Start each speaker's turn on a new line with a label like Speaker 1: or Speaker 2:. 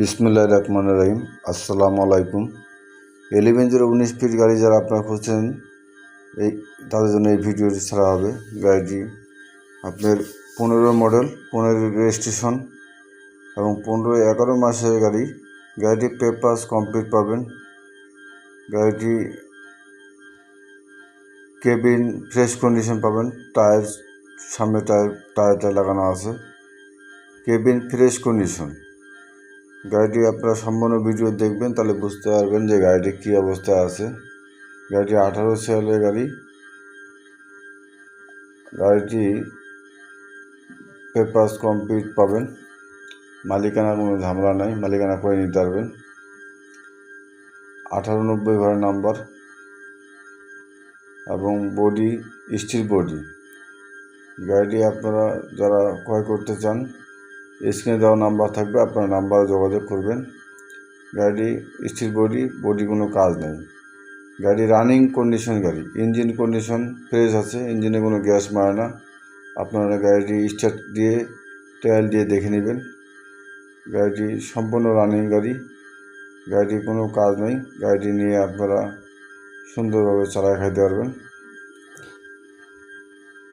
Speaker 1: বিসমুল্লাহ রহমান রহিম। আসসালামু আলাইকুম। এলিভেন জিরো উনিশ ফিট গাড়ি যারা আপনারা খুঁজছেন, এই তাদের জন্য এই ভিডিওটি ছাড়া হবে। গাড়িটি আপনার পনেরো মডেল, পনেরো রেজিস্ট্রেশন এবং পনেরো এগারো মাসের গাড়ি। গাড়িটি পেপার্স কমপ্লিট পাবেন। গাড়িটি কেবিন ফ্রেশ কন্ডিশন পাবেন। টায়ার, সামনে টায়ার, টায়ারটা লাগানো আছে। Cabin fresh condition. গাড়িটি আপনারা সম্পূর্ণ ভিডিও দেখবেন, তাহলে বুঝতে পারবেন যে গাড়িটি কী অবস্থায় আছে। গাড়িটি আঠারো সিয়ালের গাড়ি। গাড়িটি পেপার্স কমপ্লিট পাবেন। মালিকানা কোনো ঝামেলা নাই, মালিকানা করে নিতে পারবেন। আঠারো নব্বই ঘরের নাম্বার এবং বডি, স্টিল বডি। গাড়িটি আপনারা যারা ক্রয় করতে চান স্ক্রিনে দেওয়া নাম্বার থাকবে, আপনার নাম্বারে যোগাযোগ করবেন। গাড়ি স্টিল বডি বডি কোনো কাজ নেই। গাড়ি রানিং কন্ডিশন গাড়ি ইঞ্জিন কন্ডিশন ফ্রেশ আছে ইঞ্জিনে কোনো গ্যাস মারে না। আপনারা গাড়িটি স্টার্ট দিয়ে ট্রায়াল দিয়ে দেখে নেবেন। গাড়িটি সম্পূর্ণ রানিং গাড়ি গাড়িটির কোনো কাজ নেই। গাড়িটি নিয়ে আপনারা সুন্দরভাবে চালায় খাইতে পারবেন।